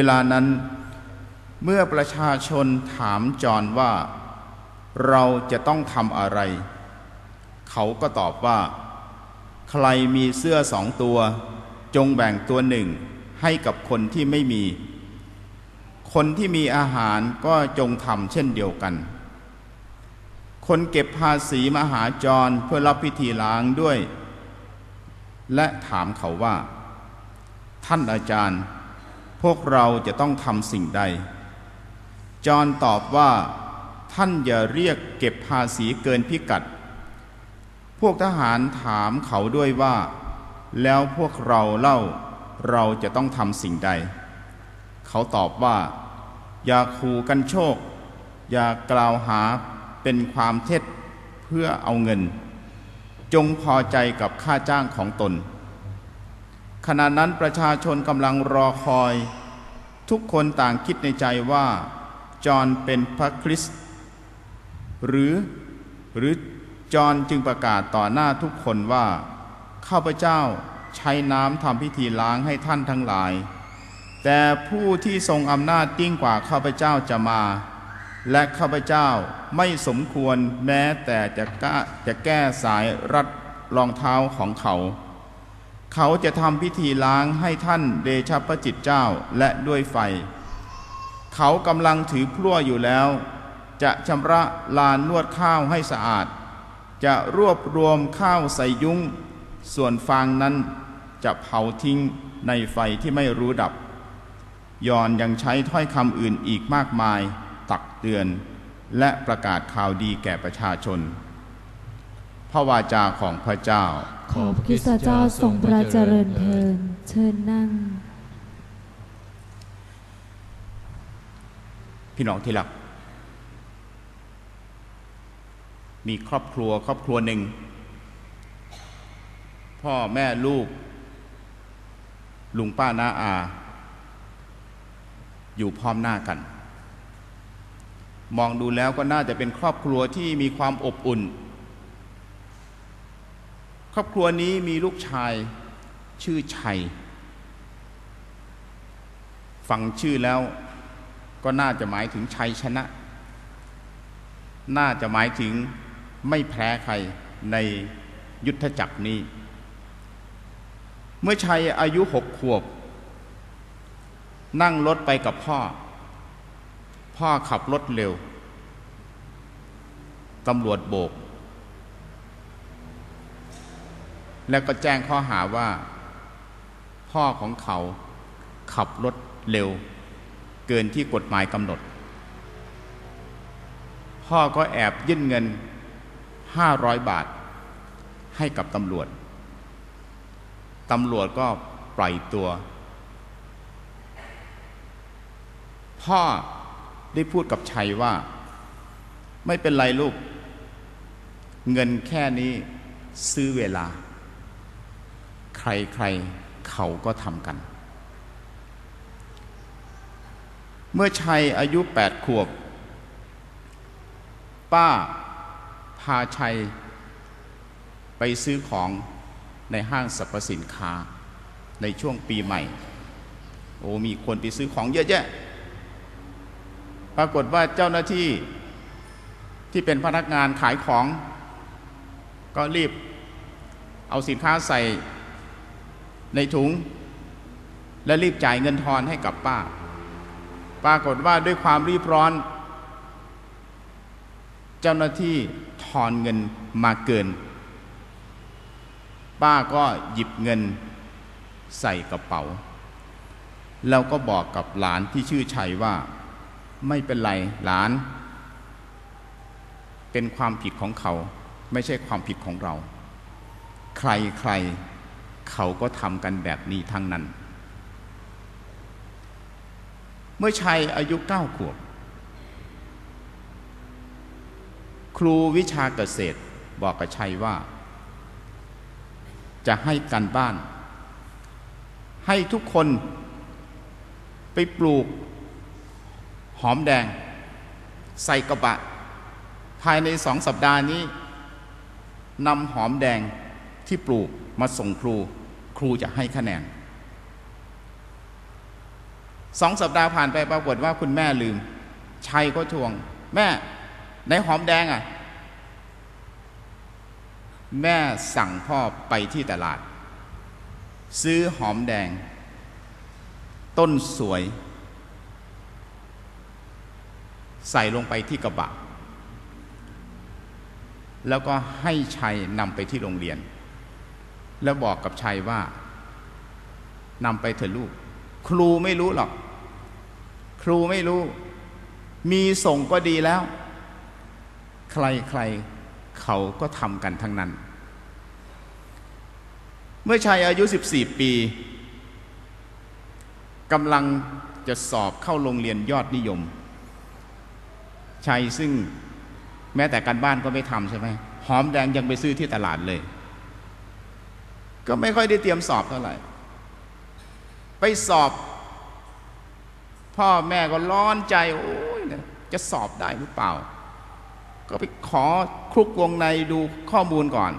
เวลานั้น เมื่อประชาชนถามจอนว่า เราจะต้องทำอะไร เขาก็ตอบว่า ใครมีเสื้อสองตัว จงแบ่งตัวหนึ่งให้กับคนที่ไม่มี คนที่มีอาหารก็จงทำเช่นเดียวกัน คนเก็บภาษีมาหาจรเพื่อรับพิธีล้างด้วย และถามเขาว่า ท่านอาจารย์ พวกเราจะต้องทำสิ่งใด จอนตอบว่าท่านอย่าเรียกเก็บภาษีเกินพิกัด พวกทหารถามเขาด้วยว่า แล้วพวกเราเล่าเราจะต้องทำสิ่งใด เขาตอบว่า อย่าขู่กันโชค อย่ากล่าวหาเป็นความเท็จเพื่อเอาเงิน จงพอใจกับค่าจ้างของตน ขณะนั้นประชาชนกำลังรอคอย ทุกคนต่างคิดในใจว่า จอห์นเป็นพระคริสต์หรือหรือจอห์นจึงประกาศต่อหน้าทุกคนว่า ข้าพเจ้าใช้น้ำทำพิธีล้างให้ท่านทั้งหลาย แต่ผู้ที่ทรงอำนาจยิ่งกว่าข้าพเจ้าจะมา และข้าพเจ้าไม่สมควรแม้แต่จะกจะแก้สายรัดรองเท้าของเขา เขาจะทำพิธีล้างให้ท่านเดชพระจิตเจ้าและด้วยไฟ เขากำลังถือพลั่วอยู่แล้ว จะชำระลานนวดข้าวให้สะอาด จะรวบรวมข้าวใส่ยุ้ง ส่วนฟางนั้นจะเผาทิ้งในไฟที่ไม่รู้ดับ ยอนยังใช้ถ้อยคำอื่นอีกมากมาย ตักเตือน และประกาศข่าวดีแก่ประชาชน พระวาจาของพระเจ้า ขอพระคริสตเจ้าทรงพระเจริญเทินเชิญนั่ง พี่น้องที่รัก มีครอบครัวครอบครัวหนึ่ง พ่อแม่ลูก ลุงป้าน้าอา อยู่พร้อมหน้ากัน มองดูแล้วก็น่าจะเป็นครอบครัวที่มีความอบอุ่น ครอบครัวนี้มีลูกชายชื่อชัย ฟังชื่อแล้วก็น่าจะหมายถึงชัยชนะ น่าจะหมายถึงไม่แพ้ใครในยุทธจักรนี้ เมื่อชัยอายุหกขวบ นั่งรถไปกับพ่อ พ่อขับรถเร็ว ตำรวจโบก แล้วก็แจ้งข้อหาว่า พ่อของเขาขับรถเร็ว เกินที่กฎหมายกำหนด พ่อก็แอบยื่นเงินห้าร้อยบาท ให้กับตำรวจ ตำรวจก็ปล่อยตัว พ่อได้พูดกับชัยว่า ไม่เป็นไรลูก เงินแค่นี้ซื้อเวลา ใครๆเขาก็ทำกัน เมื่อชัยอายุแปดขวบ ป้าพาชัยไปซื้อของในห้างสรรพสินค้าในช่วงปีใหม่ โอ้มีคนไปซื้อของเยอะแยะ ปรากฏว่าเจ้าหน้าที่ที่เป็นพนักงานขายของ ก็รีบเอาสินค้าใส่ ในถุง และรีบจ่ายเงินทอนให้กับป้า ปรากฏว่าด้วยความรีบร้อน เจ้าหน้าที่ทอนเงินมาเกิน ป้าก็หยิบเงินใส่กระเป๋า แล้วก็บอกกับหลานที่ชื่อชัยว่า ไม่เป็นไรหลาน เป็นความผิดของเขา ไม่ใช่ความผิดของเรา ใครใคร เขาก็ทำกันแบบนี้ทั้งนั้น เมื่อชัยอายุเก้าขวบ ครูวิชาเกษตรบอกกับชัยว่า จะให้กันบ้าน ให้ทุกคนไปปลูก หอมแดง ใส่กระบะ ภายในสองสัปดาห์นี้นำหอมแดง ที่ปลูกมาส่งครู ครูจะให้คะแนนสองสัปดาห์ผ่านไปปรากฏว่าคุณแม่ลืมชัยก็ทวง แม่ในหอมแดงอะ แม่สั่งพ่อไปที่ตลาด ซื้อหอมแดง ต้นสวย ใส่ลงไปที่กระบะ แล้วก็ให้ชัยนำไปที่โรงเรียน แล้วบอกกับชัยว่านำไปเถอะลูก ครูไม่รู้หรอก ครูไม่รู้ มีส่งก็ดีแล้ว ใครใครเขาก็ทำกันทั้งนั้น เมื่อชัยอายุ 14 ปีกำลังจะสอบเข้าโรงเรียนยอดนิยม ชัยซึ่งแม้แต่การบ้านก็ไม่ทำใช่ไหมหอมแดงยังไปซื้อที่ตลาดเลย ก็ไม่ค่อยได้เตรียมสอบเท่าไหร่ ไปสอบ พ่อแม่ก็ร้อนใจ โอ้ยจะสอบได้หรือเปล่า ก็ไปขอคลุกวงในดูข้อมูลก่อน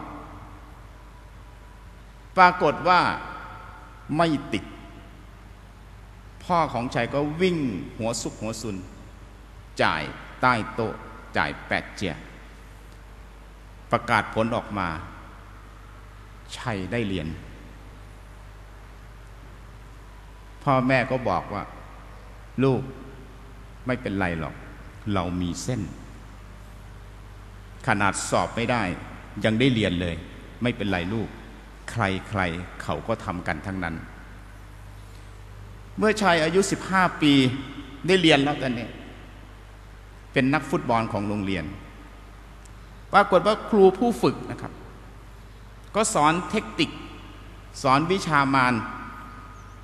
ปรากฏว่าไม่ติด พ่อของชัยก็วิ่งหัวซุกหัวซุน จ่ายใต้โต๊ะจ่ายแปดเจียประกาศผลออกมา ชัยได้เรียน พ่อแม่ก็บอกว่า ลูกไม่เป็นไรหรอก เรามีเส้น ขนาดสอบไม่ได้ ยังได้เรียนเลย ไม่เป็นไรลูก ใครใครเขาก็ทำกันทั้งนั้น เมื่อชายอายุ 15 ปีได้เรียนแล้วตอนนี้เป็นนักฟุตบอลของโรงเรียนปรากฏว่าครูผู้ฝึกนะครับ ก็สอนเทคนิคสอนวิชามาน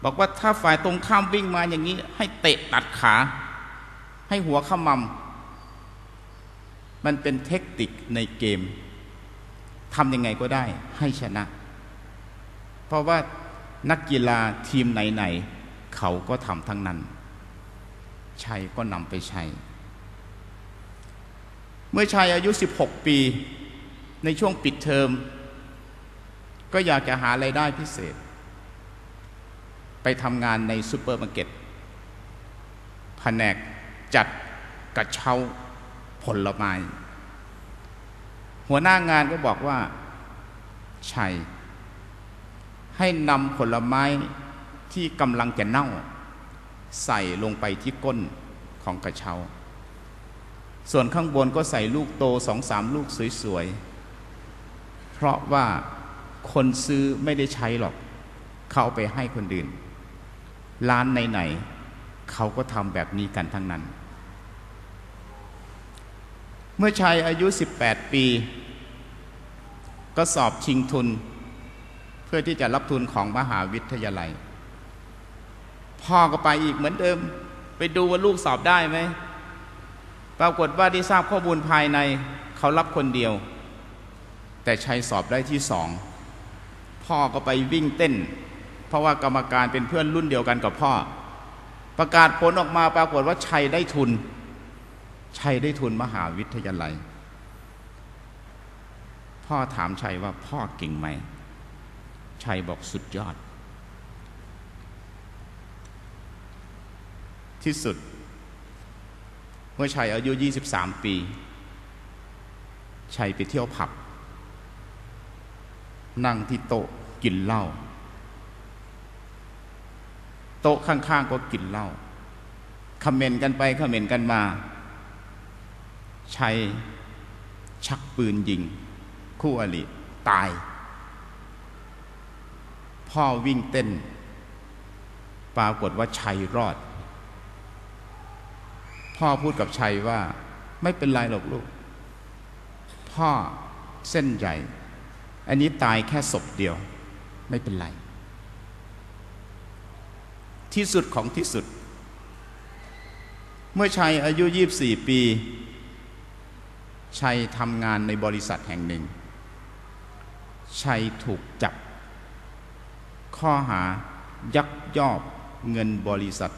บอกว่าถ้าฝ่ายตรงข้ามวิ่งมาอย่างนี้ ให้เตะตัดขา ให้หัวขมำมันเป็นเทคนิคในเกมทำยังไงก็ได้ให้ชนะ เพราะว่านักกีฬาทีมไหนๆเขาก็ทำทั้งนั้นชัยก็นำไปใช้เมื่อชัยอายุ 16 ปี ในช่วงปิดเทอม ก็อยากจะหาไรายได้พิเศษ ไปทำงานในซูเปอร์มาร์เก็ตแผนกจัดกระเช้าผลไม้ หัวหน้างานก็บอกว่าชัยให้นำผลไม้ที่กำลังจะเน่า ใส่ลงไปที่ก้นของกระเช้า ส่วนข้างบนก็ใส่ลูกโตสองสามลูกสวยๆ เพราะว่า คนซื้อไม่ได้ใช้หรอก เขาเอาไปให้คนอื่น ร้านไหนๆเขาก็ทำแบบนี้กันทั้งนั้น เมื่อชายอายุ 18 ปี ก็สอบชิงทุน เพื่อที่จะรับทุนของมหาวิทยาลัย พ่อก็ไปอีกเหมือนเดิม ไปดูว่าลูกสอบได้ไหมปรากฏว่าได้ทราบข้อมูลภายในเขารับคนเดียว แต่ชัยสอบได้ที่สอง พ่อก็ไปวิ่งเต้น เพราะว่ากรรมการเป็นเพื่อนรุ่นเดียวกันกับพ่อ ประกาศผลออกมาปรากฏว่าชัยได้ทุน ชัยได้ทุนมหาวิทยาลัย พ่อถามชัยว่าพ่อเก่งไหม ชัยบอกสุดยอด ที่สุด เมื่อชัยอายุ 23 ปี ชัยไปเที่ยวผับ นั่งที่โต๊ะกินเหล้าโต๊ะข้างๆก็กินเหล้าคอมเมนต์กันไปคอมเมนต์กันมา ชัยชักปืนยิง คู่อริตาย พ่อวิ่งเต้น ปรากฏว่าชัยรอด พ่อพูดกับชัยว่า ไม่เป็นไรหรอกลูก พ่อเส้นใหญ่ อันนี้ตายแค่ศพเดียวไม่เป็นไร ที่สุดของที่สุด เมื่อชัยอายุ 24 ปี ชัยทำงานในบริษัทแห่งหนึ่ง ชัยถูกจับ ข้อหายักยอกเงินบริษัท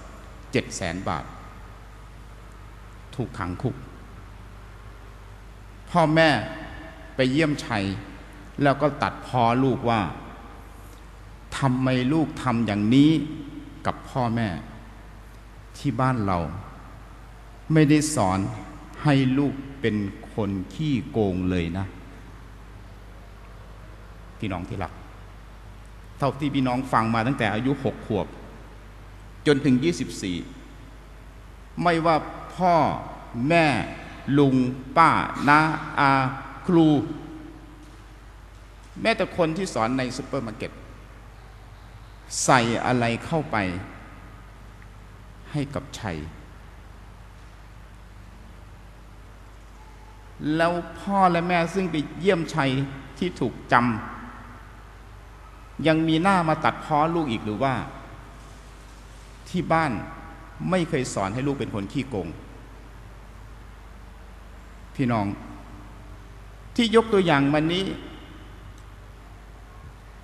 เจ็ดแสนบาท ถูกขังคุก พ่อแม่ไปเยี่ยมชัย แล้วก็ตัดพอลูกว่าทำไมลูกทำอย่างนี้กับพ่อแม่ ที่บ้านเรา ไม่ได้สอนให้ลูกเป็นคนขี้โกงเลยนะ พี่น้องที่รัก เท่าที่พี่น้องฟังมาตั้งแต่อายุหกขวบ จนถึงยี่สิบสี่ไม่ว่าพ่อแม่ ลุง ป้าน้าอา ครู แม้แต่คนที่สอนในซูเปอร์มาร์เก็ตใส่อะไรเข้าไปให้กับชัย แล้วพ่อและแม่ซึ่งไปเยี่ยมชัยที่ถูกจำยังมีหน้ามาตัดพ้อลูกอีกหรือว่า ที่บ้านไม่เคยสอนให้ลูกเป็นคนขี้โกง พี่น้องที่ยกตัวอย่างมันนี้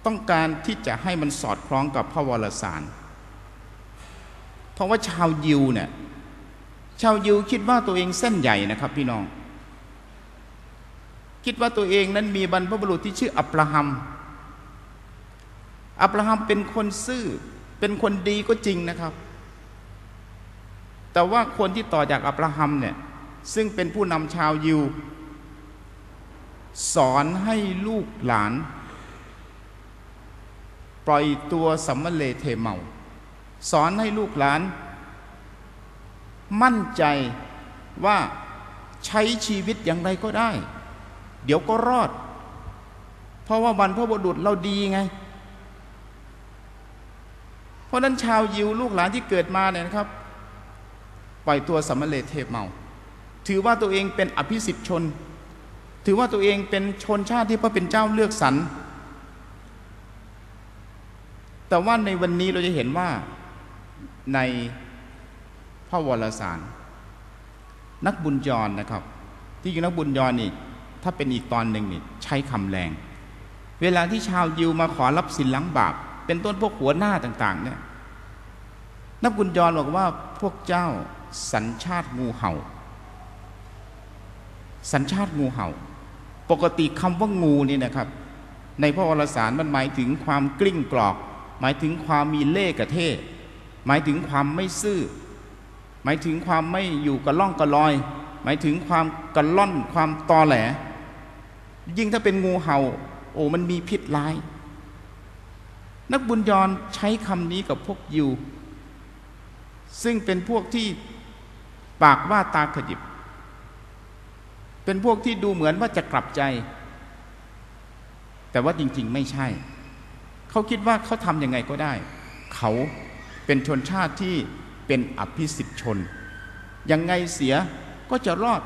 ต้องการที่จะให้มันสอดคล้องกับพระวรสาร เพราะว่าชาวยิวเนี่ยชาวยิวคิดว่าตัวเองเส้นใหญ่นะครับพี่น้อง คิดว่าตัวเองนั้นมีบรรพบุรุษที่ชื่ออับราฮัม อับราฮัมเป็นคนซื่อเป็นคนดีก็จริงนะครับ แต่ว่าคนที่ต่อจากอับราฮัมเนี่ยซึ่งเป็นผู้นำชาวยิว สอนให้ลูกหลาน ปล่อยตัวสัมมเลเทเมา สอนให้ลูกหลาน มั่นใจว่าใช้ชีวิตอย่างไรก็ได้ เดี๋ยวก็รอด เพราะว่าบรรพบุรุษเราดีไง เพราะนั้นชาวยิวลูกหลานที่เกิดมาเนี่ยนะครับ ปล่อยตัวสัมมเลเทเมา ถือว่าตัวเองเป็นอภิสิทธิชน ถือว่าตัวเองเป็นชนชาติที่พระเป็นเจ้าเลือกสรร แต่ว่าในวันนี้เราจะเห็นว่าในพระวรสาร นักบุญยอนนะครับ ที่จริงนักบุญยอนนี่ถ้าเป็นอีกตอนหนึ่งนี่ใช้คำแรง เวลาที่ชาวยิวมาขอรับสินล้างบาป เป็นต้นพวกหัวหน้าต่างๆเนี่ยนักบุญยอนบอกว่าพวกเจ้าสัญชาติงูเห่า สัญชาติงูเห่า ปกติคำว่างูนี่นะครับ ในพระวรสารมันหมายถึงความกลิ้งกรอก หมายถึงความมีเล่กระเทศหมายถึงความไม่ซื่อ หมายถึงความไม่อยู่กระล่องกระลอย หมายถึงความกระล่อนความตอแหล ยิ่งถ้าเป็นงูเห่า โอ้มันมีพิษร้าย นักบุญยอนใช้คำนี้กับพวกยิว ซึ่งเป็นพวกที่ปากว่าตาขยิบ เป็นพวกที่ดูเหมือนว่าจะกลับใจ แต่ว่าจริง ๆ ไม่ใช่ เขาคิดว่าเขาทำยังไงก็ได้ เขาเป็นชนชาติที่เป็นอภิสิทธิชน ยังไงเสียก็จะรอด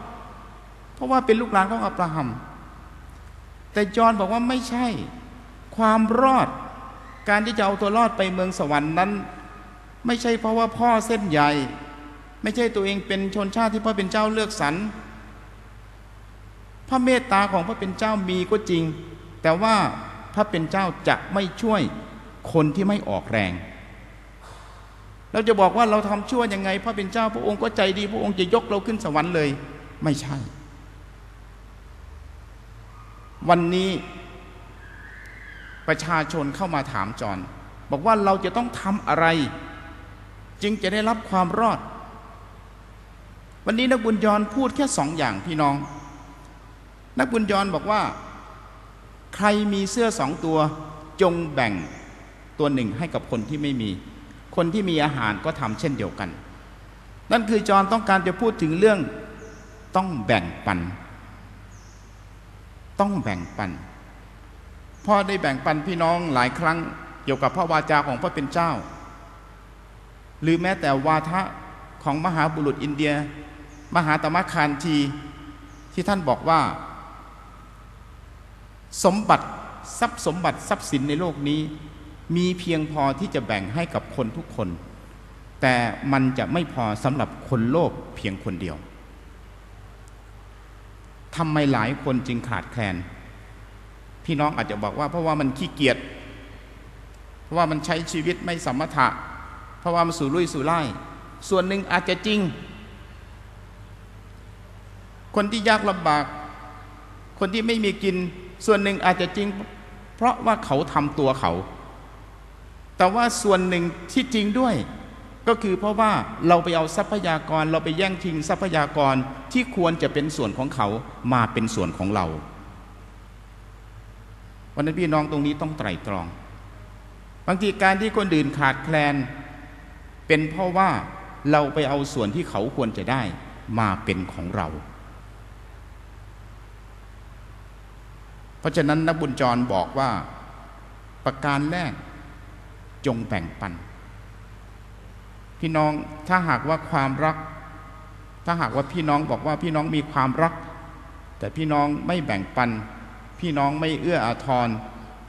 เพราะว่าเป็นลูกหลานของอับราฮัม แต่จอห์นบอกว่าไม่ใช่ ความรอด การที่จะเอาตัวรอดไปเมืองสวรรค์นั้น ไม่ใช่เพราะว่าพ่อเส้นใหญ่ ไม่ใช่ตัวเองเป็นชนชาติที่พ่อเป็นเจ้าเลือกสรร พระเมตตาของพระเป็นเจ้ามีก็จริง แต่ว่า พระเป็นเจ้าจะไม่ช่วยคนที่ไม่ออกแรง เราจะบอกว่าเราทำชั่วยังไง พระเป็นเจ้าพระองค์ก็ใจดี พระองค์จะยกเราขึ้นสวรรค์เลย ไม่ใช่ วันนี้ประชาชนเข้ามาถามจอนบอกว่าเราจะต้องทำอะไร จึงจะได้รับความรอด วันนี้นักบุญยอนพูดแค่สองอย่างพี่น้อง นักบุญยอนบอกว่า ใครมีเสื้อสองตัวจงแบ่งตัวหนึ่งให้กับคนที่ไม่มี คนที่มีอาหารก็ทำเช่นเดียวกัน นั่นคือจอนต้องการจะพูดถึงเรื่องต้องแบ่งปัน ต้องแบ่งปันพ่อได้แบ่งปันพี่น้องหลายครั้งเกี่ยวกับพระวาจาของพระเป็นเจ้า หรือแม้แต่วาทะของมหาบุรุษอินเดีย มหาตมะคานทีที่ท่านบอกว่า สมบัติทรัพย์สมบัติทรัพย์สินในโลกนี้ มีเพียงพอที่จะแบ่งให้กับคนทุกคน แต่มันจะไม่พอสำหรับคนโลภเพียงคนเดียวทำไมหลายคนจึงขาดแคลน พี่น้องอาจจะบอกว่า เพราะว่ามันขี้เกียจเพราะว่ามันใช้ชีวิตไม่สมถะ เพราะว่ามันสู่ลุยสู่ไล่ส่วนหนึ่งอาจจะจริง คนที่ยากลำบาก คนที่ไม่มีกิน ส่วนหนึ่งอาจจะจริง เพราะว่าเขาทำตัวเขา แต่ว่าส่วนหนึ่งที่จริงด้วย ก็คือเพราะว่าเราไปเอาทรัพยากรเราไปแย่งชิงทรัพยากรที่ควรจะเป็นส่วนของเขามาเป็นส่วนของเราวันนั้นพี่น้องตรงนี้ต้องไตร่ตรอง บางทีการที่คนอื่นขาดแคลน เป็นเพราะว่าเราไปเอาส่วนที่เขาควรจะได้มาเป็นของเรา เพราะฉะนั้นนักบุญจรบอกว่า ประการแรกจงแบ่งปัน พี่น้องถ้าหากว่าความรัก ถ้าหากว่าพี่น้องบอกว่าพี่น้องมีความรัก แต่พี่น้องไม่แบ่งปัน พี่น้องไม่เอื้ออาทร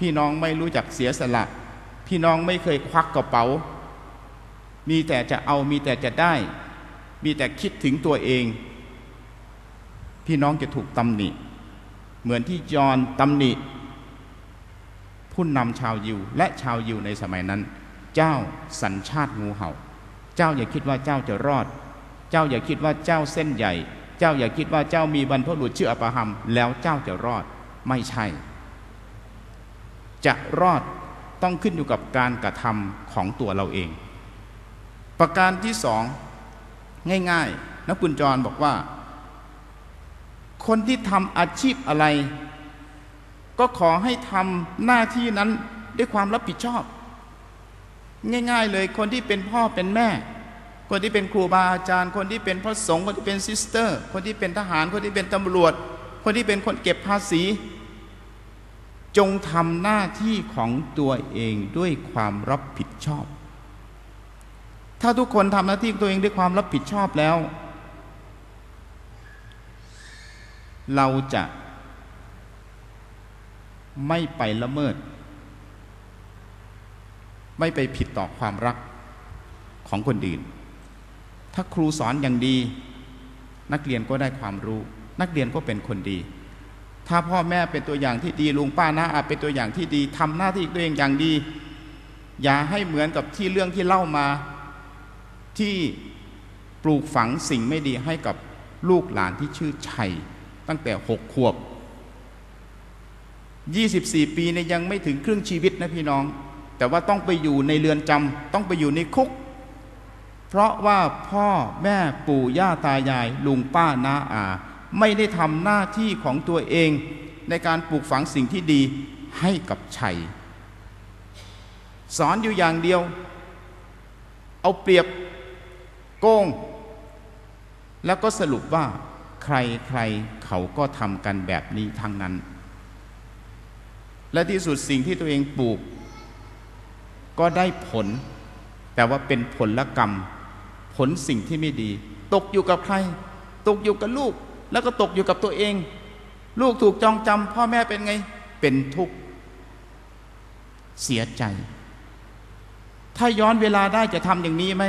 พี่น้องไม่รู้จักเสียสละ พี่น้องไม่เคยควักกระเป๋า มีแต่จะเอามีแต่จะได้ มีแต่คิดถึงตัวเอง พี่น้องจะถูกตำหนิ เหมือนที่ยอนตำหนิผู้นำชาวยิว และชาวยิวในสมัยนั้น เจ้าสัญชาติงูเห่า เจ้าอย่าคิดว่าเจ้าจะรอด เจ้าอย่าคิดว่าเจ้าเส้นใหญ่ เจ้าอย่าคิดว่าเจ้ามีบรรพบุรุษชื่ออับราฮัม แล้วเจ้าจะรอดไม่ใช่ จะรอดต้องขึ้นอยู่กับการกระทำของตัวเราเอง ประการที่สองง่ายๆนักบุญจรบอกว่า คนที่ทำอาชีพอะไร ก็ขอให้ทำหน้าที่นั้นด้วยความรับผิดชอบ ง่าย ๆ เลยคนที่เป็นพ่อเป็นแม่ คนที่เป็นครูบาอาจารย์ คนที่เป็นพระสงฆ์คนที่เป็นซิสเตอร์ คนที่เป็นทหาร คนที่เป็นตำรวจ คนที่เป็นคนเก็บภาษี จงทำหน้าที่ของตัวเองด้วยความรับผิดชอบ ถ้าทุกคนทำหน้าที่ตัวเองด้วยความรับผิดชอบแล้ว เราจะไม่ไปละเมิด ไม่ไปผิดต่อความรักของคนอื่น ถ้าครูสอนอย่างดี นักเรียนก็ได้ความรู้ นักเรียนก็เป็นคนดี ถ้าพ่อแม่เป็นตัวอย่างที่ดีลุงป้าน้าอาเป็นตัวอย่างที่ดีทำหน้าที่ตัวเองอย่างดี อย่าให้เหมือนกับที่เรื่องที่เล่ามาที่ปลูกฝังสิ่งไม่ดีให้กับลูกหลานที่ชื่อชัย ตั้งแต่หกขวบ 24 ปีเนี่ยยังไม่ถึงครึ่งชีวิตนะพี่น้อง แต่ว่าต้องไปอยู่ในเรือนจำต้องไปอยู่ในคุก เพราะว่าพ่อแม่ปู่ย่าตายาย ลุงป้าน้าอา ไม่ได้ทำหน้าที่ของตัวเอง ในการปลูกฝังสิ่งที่ดีให้กับชัย สอนอยู่อย่างเดียว เอาเปรียบโกง แล้วก็สรุปว่า ใครใครเขาก็ทำกันแบบนี้ทั้งนั้น และที่สุดสิ่งที่ตัวเองปลูก ก็ได้ผล แต่ว่าเป็นผลกรรม ผลสิ่งที่ไม่ดี ตกอยู่กับใคร ตกอยู่กับลูก แล้วก็ตกอยู่กับตัวเอง ลูกถูกจองจำพ่อแม่เป็นไง เป็นทุกข์ เสียใจ ถ้าย้อนเวลาได้จะทำอย่างนี้ไหม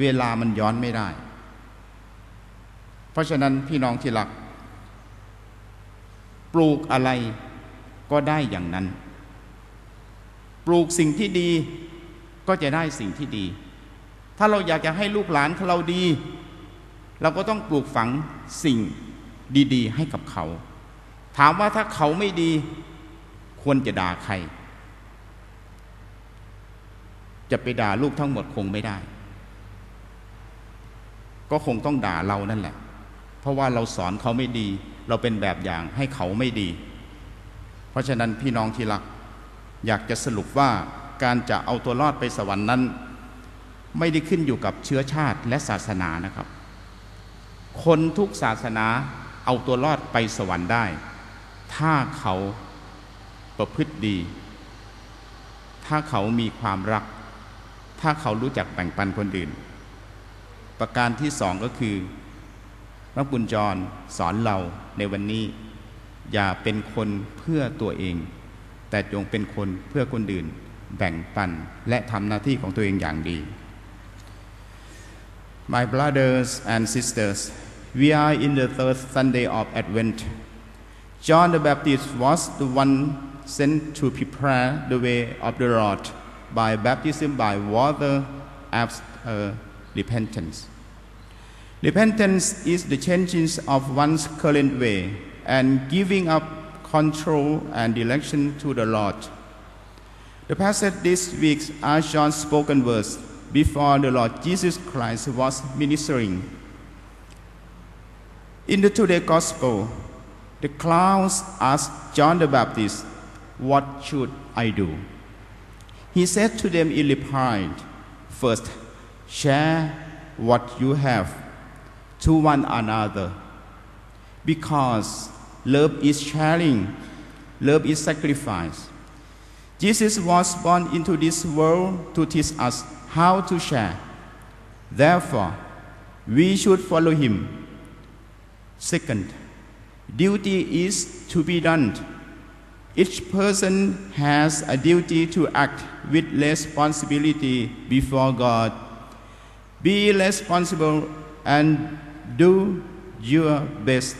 เวลามันย้อนไม่ได้ เพราะฉะนั้นพี่น้องที่รัก ปลูกอะไรก็ได้อย่างนั้น ปลูกสิ่งที่ดีก็จะได้สิ่งที่ดี ถ้าเราอยากจะให้ลูกหลานเราดี เราก็ต้องปลูกฝังสิ่งดี ๆ ให้กับเขา ถามว่าถ้าเขาไม่ดี ควรจะด่าใคร จะไปด่าลูกทั้งหมดคงไม่ได้ ก็คงต้องด่าเรานั่นแหละ ราะว่าเราสอนเขาไม่ดี เราเป็นแบบอย่างให้เขาไม่ดี เพราะฉะนั้นพี่น้องที่รัก อยากจะสรุปว่าการจะเอาตัวรอดไปสวรรค์นั้น ไม่ได้ขึ้นอยู่กับเชื้อชาติและศาสนานะครับ คนทุกศาสนาเอาตัวรอดไปสวรรค์ได้ ถ้าเขาประพฤติดี ถ้าเขามีความรัก ถ้าเขารู้จักแบ่งปันคนอื่น ประการที่สองก็คือ พระบุญจรสอนเราในวันนี้ อย่าเป็นคนเพื่อตัวเอง แต่จงเป็นคนเพื่อคนอื่น แบ่งปันและทำหน้าที่ของตัวเองอย่างดี My brothers and sisters, we are in the third Sunday of Advent. John the Baptist was the one sent to prepare the way of the Lord by baptism by water after repentance. Repentance is the changing of one's current way and giving up control and direction to the Lord. The passage this week are John's spoken words before the Lord Jesus Christ was ministering. In the today gospel, the crowds asked John the Baptist, What should I do? He said to them in reply, First, share what you have to one another. Because love is sharing, love is sacrifice. Jesus was born into this world to teach us how to share. Therefore, we should follow him. Second, duty is to be done. Each person has a duty to act with responsibility before God. Be responsible and do your best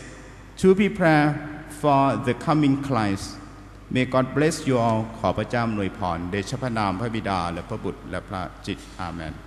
to prepare for the coming Christ. May God bless you all ขอพระเจ้าอำนวยพรเดชพระนามพระบิดาและพระบุตรและพระจิตอาเมน